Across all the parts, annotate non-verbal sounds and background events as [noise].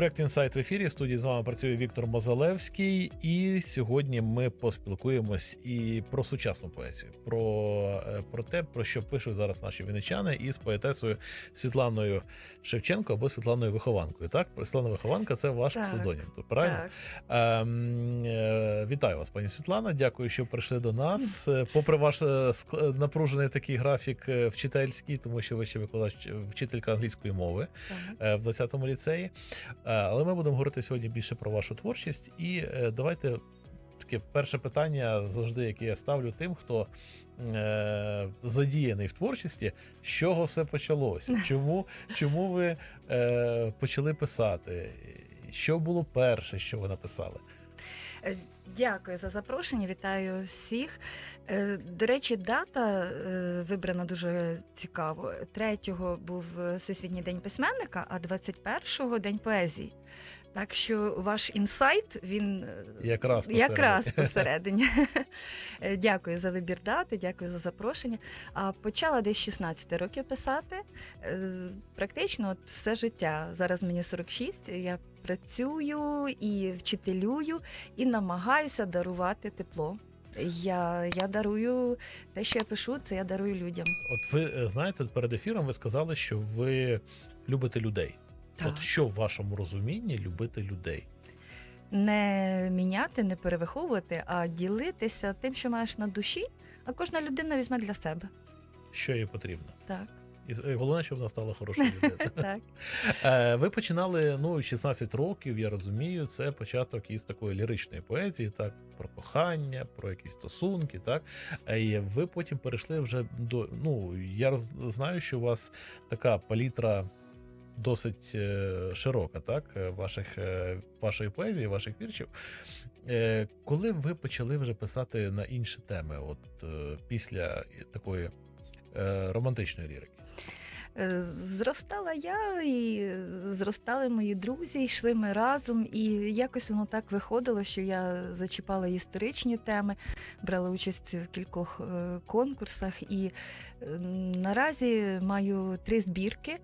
Проєкт інсайт в ефірі. В студії з вами працює Віктор Мозалевський, і сьогодні ми поспілкуємось і про сучасну поезію, про, е, про те, про що пишуть зараз наші віничани, із поетесою Світланою Шевченко або Світланою Вихованкою. Так, Світлана Вихованка це ваш Так, псевдонім. то Правильно? Так. Ем, е, Вітаю вас, пані Світлана. Дякую, що прийшли до нас. Е, Попри ваш напружений такий графік вчительський, тому що ви ще викладач вчителька англійської мови так. в 20-му ліцеї. Е, Але ми будемо говорити сьогодні більше про вашу творчість. І е, давайте таке перше питання, завжди, яке я ставлю тим, хто е, задіяний в творчості, з чого все почалося? [laughs] Чому, чому ви е, почали писати? Що було перше, що ви написали? Дякую за запрошення. Вітаю всіх. Е, До речі, дата е, вибрана дуже цікаво. Третього був Всесвітній день письменника, а 21-го день поезії. Так що ваш інсайт він е, Якраз посередині. якраз [laughs] посередині. Дякую за вибір дати, дякую за запрошення. А почала десь 16 років писати. Практично от все життя. Зараз мені 46, Я працюю і вчителюю, і намагаюся дарувати тепло. Я, я дарую те, що я пишу, це я дарую людям. От ви е, знаєте, перед ефіром ви сказали, що ви любите людей. Так. От що в вашому розумінні любити людей? Не міняти, не перевиховувати, а ділитися тим, що маєш на душі, а кожна людина візьме для себе. Що їй потрібно? Так, І головне, щоб вона стала хорошою людиною. [laughs] Е, Ви починали ну 16 років, я розумію, це початок із такої ліричної поезії, так про кохання, про якісь стосунки, так Е, і ви потім перейшли вже до ну я знаю, що у вас така палітра. Досить е, широка, так, ваших, вашої поезії, ваших віршів. Коли ви почали вже писати на інші теми, от після такої романтичної лірики? Е, Зростала я, і зростали мої друзі, йшли ми разом, і якось воно так виходило, що я зачіпала історичні теми, брала участь в кількох е, конкурсах, і наразі маю три збірки.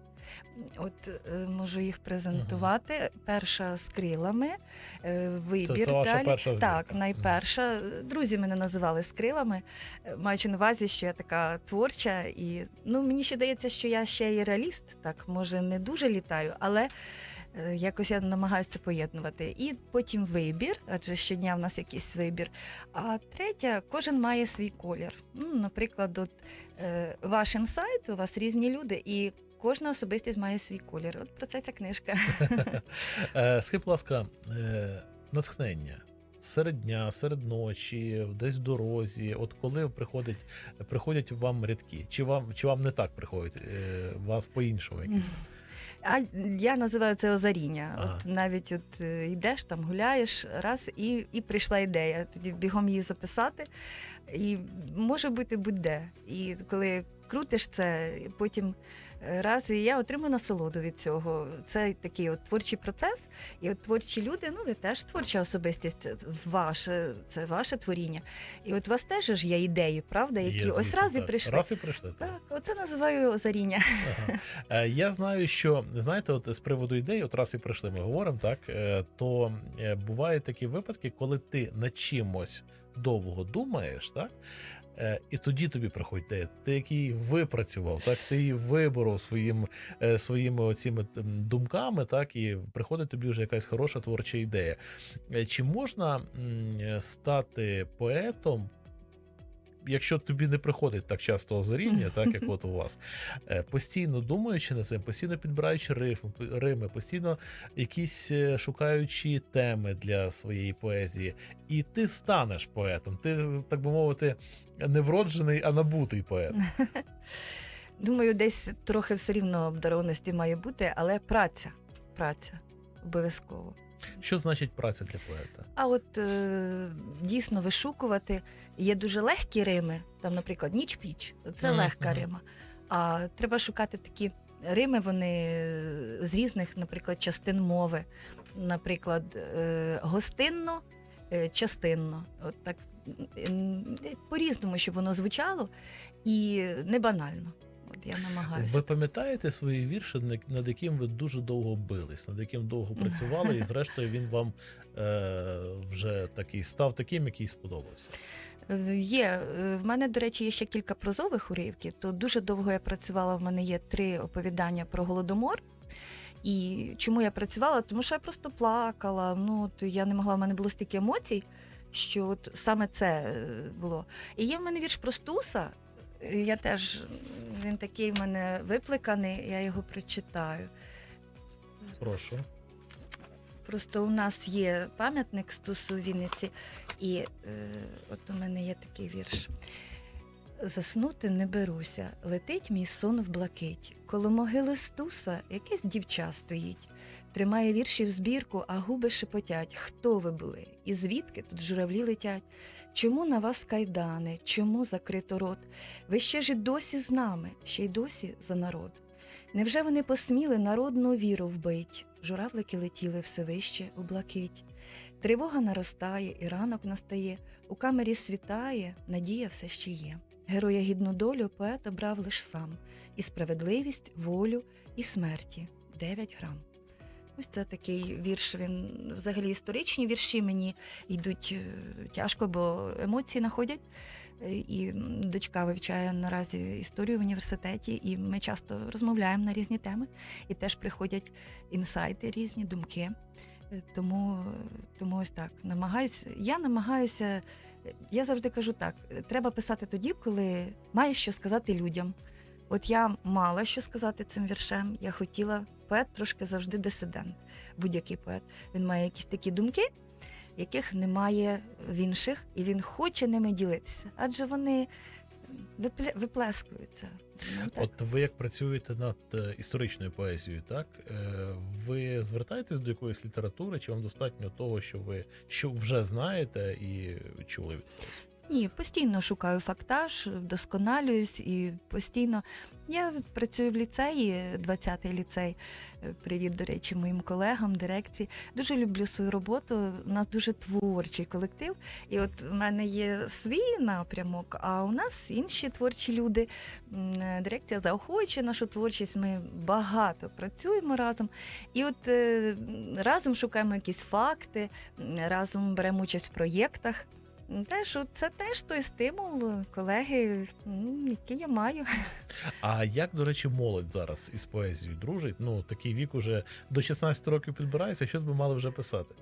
От е, можу їх презентувати. Перша з крилами, е, вибір. Це, це ваша далі. перша збірка. Так, найперша. Друзі мене називали скрилами, е, маючи на увазі, що я така творча, і ну мені ще здається, що я ще і реаліст. Так, може, не дуже літаю, але е, якось я намагаюся це поєднувати. І потім вибір, адже щодня в нас якийсь вибір. А третя, кожен має свій колір. Ну, наприклад, от е, ваш інсайт, у вас різні люди, і кожна особистість має свій колір. От про це ця книжка. [laughs] Е, Скажіть, будь ласка, е, натхнення серед дня, серед ночі, десь в дорозі. От коли приходить, приходять вам рядки, чи вам чи вам не так приходять? е, Вас по-іншому якісь? А я називаю це озаріння. Ага. От навіть от йдеш там, гуляєш раз, і, і прийшла ідея. Тоді бігом її записати. І може бути будь-де. І коли крутиш це, потім раз, і я отримую насолоду від цього. Це такий от творчий процес. І от творчі люди, ну ви теж творча особистість, це ваше, це ваше творіння. І от у вас теж ж є ідеї, правда, Є, які ось звісно, раз і прийшли. Раз і прийшли. так. Так, оце називаю озаріння. Ага. Е, Я знаю, що знаєте, от з приводу ідей, от раз і прийшли, ми говоримо, так е, то е, бувають такі випадки, коли ти над чимось довго думаєш, так. Е, І тоді тобі приходить те, ти який випрацював, так ти її виборов своїм, е, своїми оціми думками, так і приходить тобі вже якась хороша творча ідея. Е, Чи можна стати поетом, якщо тобі не приходить так часто озаріння, так як [laughs] от у вас, е, постійно думаючи над цим, постійно підбираючи рифм, рими, постійно якісь е, шукаючи теми для своєї поезії, і ти станеш поетом. Ти, так би мовити, не вроджений, а набутий поет. [laughs] Думаю, десь трохи все рівно обдарованості має бути, але праця. Праця обов'язково. Що значить праця для поета? А от е, дійсно вишукувати є дуже легкі рими, там, наприклад, ніч піч це Мгм, легка мгм. рима. А треба шукати такі рими, вони з різних, наприклад, частин мови. Наприклад, е, гостинно, е, частинно. От так м, м, по-різному, щоб воно звучало і не банально. Я намагаюся. Ви пам'ятаєте свої вірші, над- яким ви дуже довго бились, над яким довго працювали, і [laughs] зрештою він вам е, вже такий став таким, який сподобався. Е, Є Е, в мене, до речі, є ще кілька прозових уривків. То дуже довго я працювала. В мене є три оповідання про голодомор. І чому я працювала? Тому що я просто плакала. Ну от я не могла, в мене було стільки емоцій, що от саме це е, було. І є в мене вірш про Стуса. Я теж він такий в мене випликаний, я його прочитаю. Прошу. Просто у нас є пам'ятник Стусу Вінниці, і е, от у мене є такий вірш. Заснути не беруся, летить мій сон в блакить. Коло могили Стуса якесь дівча стоїть. Тримає вірші в збірку, а губи шепотять. Хто ви були? І звідки тут журавлі летять? Чому на вас кайдани? Чому закрито рот? Ви ще ж і досі з нами, ще й досі за народ. Невже вони посміли народну віру вбить? Журавлики летіли все вище у блакить. Тривога наростає, і ранок настає, у камері світає, надія все ще є. Героя гідну долю поет обрав лиш сам, і справедливість, волю і смерті дев'ять грам. Ось це такий вірш. Він взагалі історичні вірші мені йдуть е, тяжко, бо емоції находять. Е, І дочка вивчає наразі історію в університеті, і ми часто розмовляємо на різні теми, і теж приходять інсайти, різні думки. Е, Тому, тому ось так намагаюся. Я намагаюся. Я завжди кажу так: треба писати тоді, коли маєш що сказати людям. От я мала що сказати цим віршем. Я хотіла поет трошки завжди дисидент. Будь-який поет. Він має якісь такі думки, яких немає в інших, і він хоче ними ділитися, адже вони виплескуються. Так. От ви як працюєте над е, історичною поезією, так е, ви звертаєтесь до якоїсь літератури, чи вам достатньо того, що ви що вже знаєте і чули? Ні, постійно шукаю фактаж, вдосконалююсь і постійно. Я працюю в ліцеї, 20-й ліцей. Е, Привіт, до речі, моїм колегам, дирекції. Дуже люблю свою роботу. У нас дуже творчий колектив. І от в мене є свій напрямок, а у нас інші творчі люди. Е, Дирекція заохочує нашу творчість. Ми багато працюємо разом. І от е, разом шукаємо якісь факти, разом беремо участь в проєктах. Теж от це теж той стимул, колеги, який я маю. А як, до речі, молодь зараз із поезією дружить? Ну такий вік уже до 16 років підбирається, що б ви мали вже писати?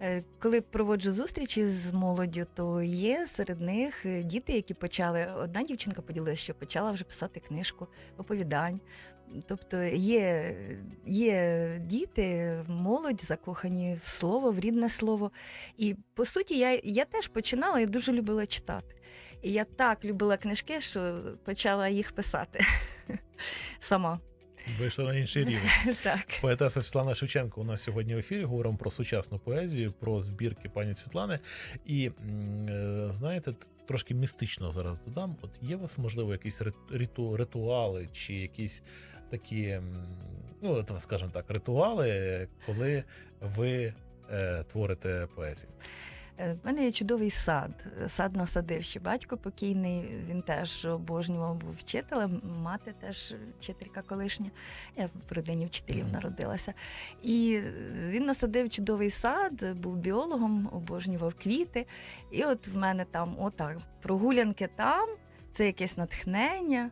Е, Коли проводжу зустрічі з молоддю, то є серед них е, діти, які почали. Одна дівчинка поділилася, що почала вже писати книжку оповідань. Тобто є, є діти, молодь закохані в слово, в рідне слово. І по суті, я, я теж починала і дуже любила читати. І я так любила книжки, що почала їх писати [laughs] сама. Вийшли на інший рівень. [laughs] Так. Поетеса Світлана Шевченко у нас сьогодні в ефірі. Говоримо про сучасну поезію, про збірки пані Світлани. І е, знаєте, трошки містично зараз додам. От є у вас, можливо, якісь рит- риту, ритуали чи якісь такі, ну скажімо так, ритуали, коли ви е, творите поезію. Е, В мене є чудовий сад. Сад насадив ще батько покійний. Він теж обожнював, був вчителем. Мати теж вчителька колишня. Я в родині вчителів Мгм. народилася. І е, він насадив чудовий сад, був біологом, обожнював квіти. І от в мене там, отак, прогулянки там, це якесь натхнення.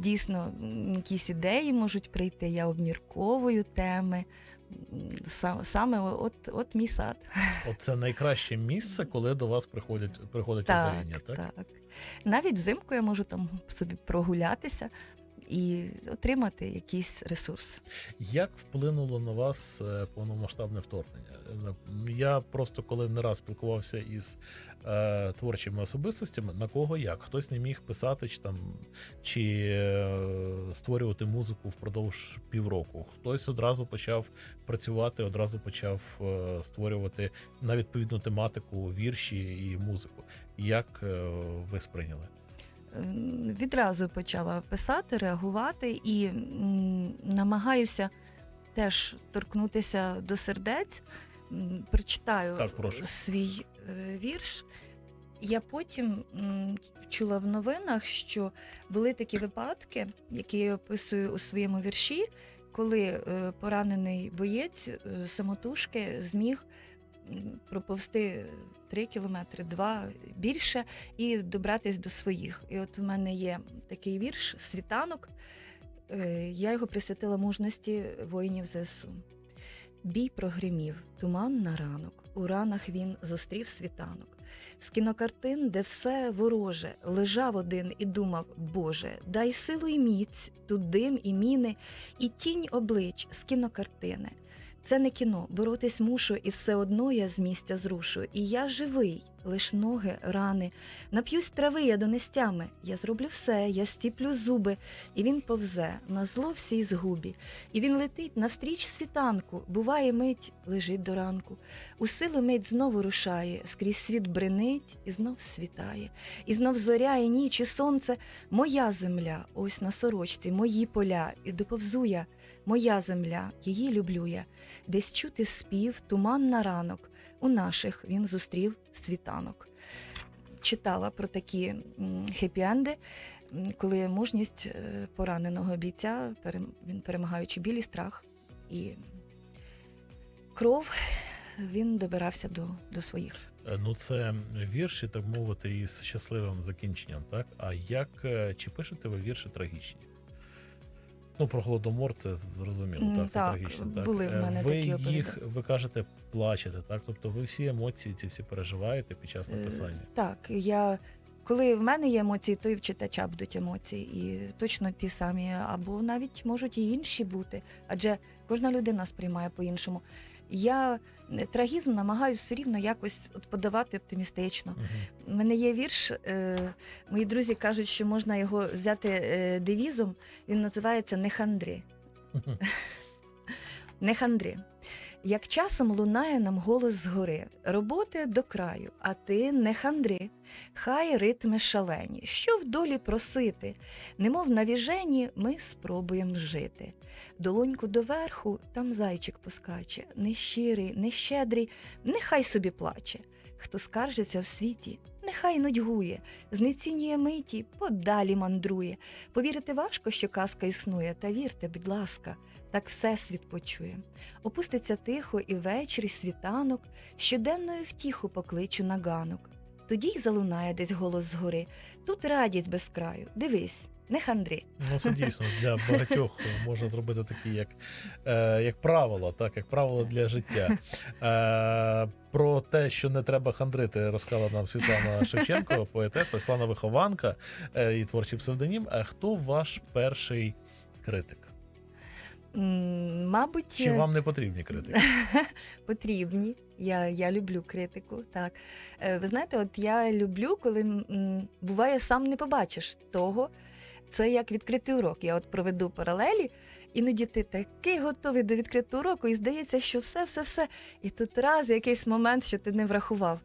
Дійсно, якісь ідеї можуть прийти. Я обмірковую теми. Саме от, от мій сад. От це найкраще місце, коли до вас приходять приходять Так, озаріння, так? так. Навіть взимку я можу там собі прогулятися і отримати якийсь ресурс. Як вплинуло на вас е, повномасштабне вторгнення? Е, Я просто коли не раз спілкувався із е, творчими особистостями, на кого як? Хтось не міг писати чи там чи е, створювати музику впродовж півроку. Хтось одразу почав працювати, одразу почав е, створювати на відповідну тематику вірші і музику. Як е, ви сприйняли? Відразу почала писати, реагувати і намагаюся теж торкнутися до сердець. Прочитаю Так, прошу. свій е, вірш. я потім чула в новинах, що були такі випадки, які я описую у своєму вірші, коли е, поранений боєць е, самотужки зміг проповсти 3 кілометри, два більше, і добратись до своїх. І от у мене є такий вірш Світанок. Е, Я його присвятила мужності воїнів ЗСУ. Бій прогримів, туман на ранок. У ранах він зустрів світанок. З кінокартин, де все вороже, лежав один і думав: Боже, дай силу й міць, тут дим і міни, і тінь облич з кінокартини. Це не кіно, боротись мушу, і все одно я з місця зрушу. І я живий, лиш ноги, рани. Нап'юсь трави я донестями. Я зроблю все, я стіплю зуби, і він повзе на зло всій згубі. І він летить навстріч світанку, буває мить, лежить до ранку. У силу мить знову рушає, скрізь світ бренить і знов світає. І знов зоря, і ніч, і сонце, моя земля, ось на сорочці, мої поля, і доповзу я, моя земля, її люблю я. Десь чути спів, туман на ранок. У наших він зустрів світанок. Читала про такі хеппі-енди, коли мужність е, пораненого бійця, він перемагаючи біль і страх і кров, він добирався до, до своїх. Е, Ну, це вірші, так мовити, із щасливим закінченням, так? А як е, чи пишете ви вірші трагічні? Ну, про голодомор це зрозуміло, М, так, це так, трагічно. Так. були в Е, мене ви такі оповіда- їх, ви кажете, плачете, так? Тобто ви всі емоції ці всі переживаєте під час Е, написання. Так, я. Коли в мене є емоції, то і в читача будуть емоції, і точно ті самі, або навіть можуть і інші бути, адже кожна людина сприймає по-іншому. Я е, трагізм намагаюся все рівно якось от подавати оптимістично. У мене є вірш. Е, мої друзі кажуть, що можна його взяти е, девізом. Він називається Не хандри. [laughs] Як часом лунає нам голос згори, роботи до краю, а ти не хандри, хай ритми шалені, що в долі просити, немов на віжені ми спробуємо жити. Долоньку доверху, там зайчик поскаче, нещирий, нещедрий, нехай собі плаче. Хто скаржиться в світі, нехай нудьгує, знецінює миті, подалі мандрує. Повірити важко, що казка існує, та вірте, будь ласка, так всесвіт почує. Опуститься тихо і ввечері світанок, щоденною втіху покличу на ганок. Тоді й залунає десь голос згори. Тут радість без краю. Дивись, не хандри. Ну, це дійсно для багатьох можна зробити такі, як, е, як правило, так, як правило для життя. Е, про те, що не треба хандрити, розказала нам Світлана Шевченко, поетеса, Світлана Вихованка е, і творчий псевдонім. А хто ваш перший критик? Мабуть, Чи вам не потрібні критики? [laughs] потрібні. Я, я люблю критику. Так. Е, Ви знаєте, от я люблю, коли буває, сам не побачиш того. Це як відкритий урок. Я от проведу паралелі. Іноді ти такий готовий до відкритого уроку, і здається, що все, все, все. І тут раз якийсь момент, що ти не врахував.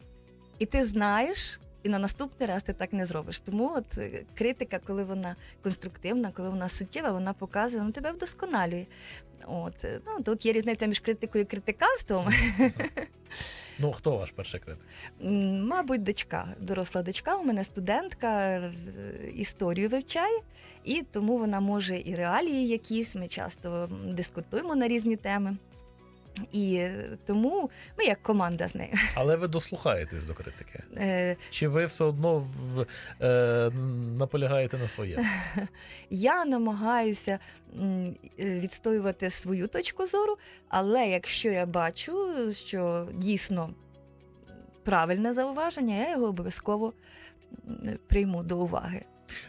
І ти знаєш, і на наступний раз ти так не зробиш. Тому от е, критика, коли вона конструктивна, коли вона суттєва, вона показує, ну тебе вдосконалює. От е, ну тут є різниця між критикою і критиканством. [laughs] Ну, хто ваш перший критик? Мабуть, дочка, доросла дочка. У мене студентка е, історію вивчає, і тому вона може і реалії якісь. Ми часто дискутуємо на різні теми. І тому ми як команда з нею. Але ви дослухаєтесь до критики? Е, Чи ви все одно в, е, наполягаєте на своєму? [laughs] Я намагаюся е, відстоювати свою точку зору, але якщо я бачу, що дійсно правильне зауваження, я його обов'язково прийму до уваги.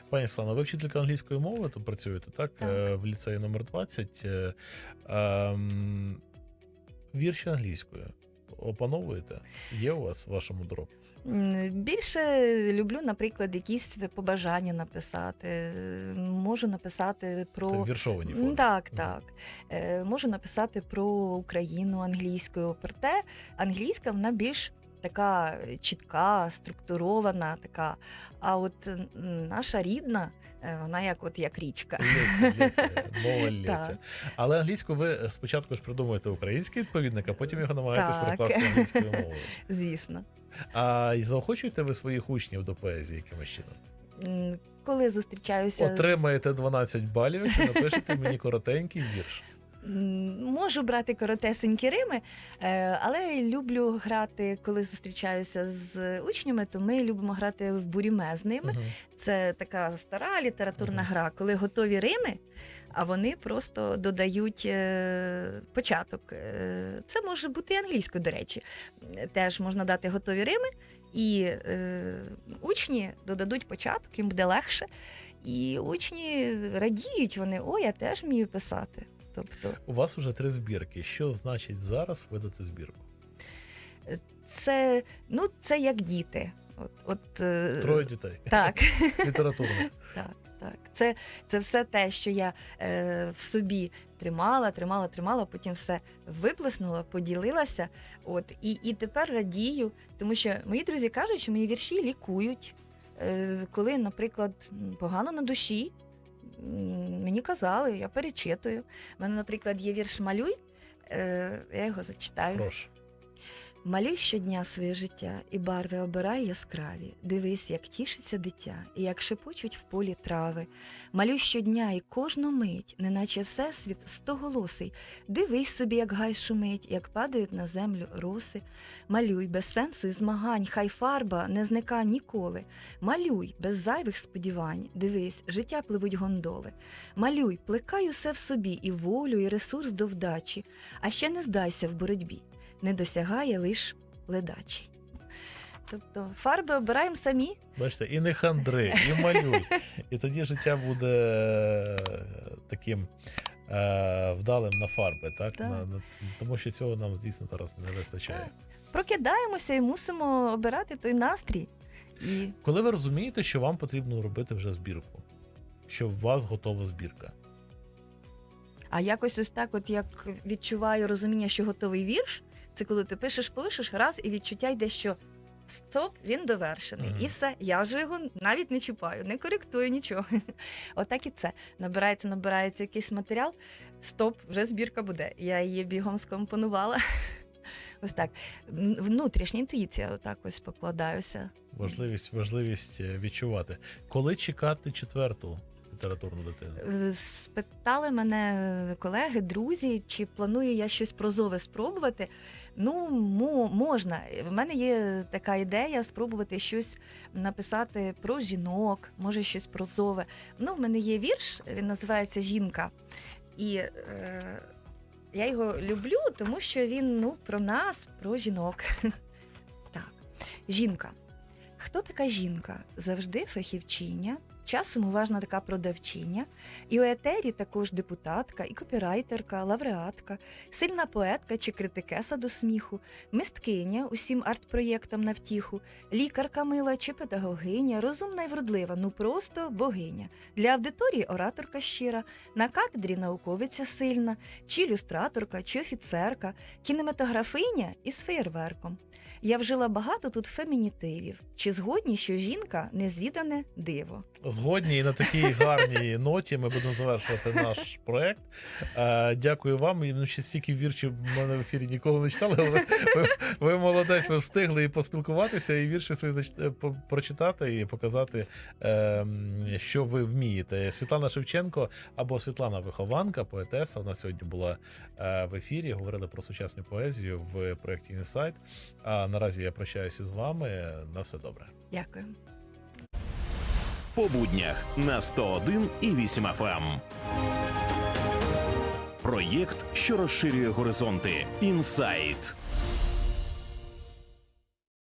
Пані Слана, ви вчителька англійської мови, то працюєте, так? Так. Е, В ліцеї номер 20. Вірші англійською опановуєте? Є у вас в вашому доробку? Більше люблю, наприклад, якісь побажання написати. Можу написати про Це віршовані форми. Так, так. Mm. можу написати про Україну англійською. Проте англійська вона більш така чітка, структурована, така. А от наша рідна, е, вона як от як річка. Лється, лється, [laughs] мова лється. Але англійську ви спочатку ж придумуєте український відповідник, а потім його намагаєтесь перекласти англійською мовою. [laughs] Звісно. А заохочуєте ви своїх учнів до поезії якимось чином? Коли зустрічаюся Отримаєте 12 балів, якщо напишете мені коротенький вірш. Можу брати коротесенькі рими, е, але люблю грати, коли зустрічаюся з учнями, то ми любимо грати в буріме з ними. Мгм. Це така стара літературна Мгм. гра, коли готові рими, а вони просто додають е, початок. Е, Це може бути і англійською, до речі. Теж можна дати готові рими, і учні додадуть початок, їм буде легше. І учні радіють, вони о, я теж вмію писати. Тобто, У вас вже три збірки. Що значить зараз видати збірку? це, ну, це як діти. От, от, е, Троє дітей. Так. [laughs] Літературно. Так, так. Це, це все те, що я е, в собі тримала, тримала, тримала, потім все виплеснула, поділилася. От, і, і тепер радію, тому що мої друзі кажуть, що мої вірші лікують. Е, коли, наприклад, погано на душі, мені казали, я перечитую. У мене, наприклад, є вірш Малюй, е, я його зачитаю. Прошу. Малюй щодня своє життя, і барви обирай яскраві. Дивись, як тішиться дитя, і як шепочуть в полі трави. Малюй щодня і кожну мить, неначе всесвіт стоголосий. Дивись собі, як гай шумить, як падають на землю роси. Малюй без сенсу і змагань, хай фарба не зника ніколи. Малюй без зайвих сподівань. Дивись, життя пливуть гондоли. Малюй, плекай усе в собі, і волю, і ресурс до вдачі. А ще не здайся в боротьбі не досягає лиш ледачі. Тобто фарби обираємо самі. Бачите, і не хандри, і малюй. І тоді життя буде е, таким е, вдалим на фарби, так? Так. На, на, тому що цього нам дійсно зараз не вистачає. Прокидаємося і мусимо обирати той настрій. І Коли ви розумієте, що вам потрібно робити вже збірку, що в вас готова збірка. А якось ось так, от як відчуваю розуміння, що готовий вірш, це коли ти пишеш, пишеш раз, і відчуття йде, що стоп, він довершений. Мгм. І все. Я вже його навіть не чіпаю, не коректую нічого. [laughs] Отак і це. Набирається, набирається якийсь матеріал. Стоп, вже збірка буде. Я її бігом скомпонувала. [laughs] Ось так. Внутрішня інтуїція, отак ось покладаюся. Важливість, важливість е, відчувати. Коли чекати четверту літературну дитину? Е, Спитали мене колеги, друзі, чи планую я щось прозове спробувати. Ну, мо- можна. В мене є така ідея спробувати щось написати про жінок, може щось прозове. Ну, в мене є вірш, він називається Жінка. І е, я його люблю, тому що він ну, про нас, про жінок. [laughs] Так, жінка. Хто така жінка? Завжди фахівчиня, часом уважна така продавчиня, і у етері також депутатка, і копірайтерка, лауреатка, сильна поетка чи критикеса до сміху, мисткиня усім арт-проєктам на втіху, лікарка мила чи педагогиня, розумна й вродлива, ну просто богиня. Для аудиторії ораторка щира, на катедрі науковиця сильна, чи ілюстраторка, чи офіцерка, кінематографиня із феєрверком. Я вжила багато тут фемінітивів. Чи згодні, що жінка незвідане диво? Згодні і на такій гарній [laughs] ноті ми будемо завершувати наш проект. Е, дякую вам. Ну, ще стільки віршів в мене в ефірі ніколи не читали, але ви, ви молодець, ви встигли і поспілкуватися, і вірші свої е, прочитати і показати, е, що ви вмієте. Світлана Шевченко або Світлана Вихованка, поетеса. Нас сьогодні була е, в ефірі. Говорили про сучасну поезію в проєкті Інсайт. Наразі я прощаюся з вами. На все добре. Дякую. по буднях на 101 і 8 FM. Проєкт, що розширює горизонти. Інсайт.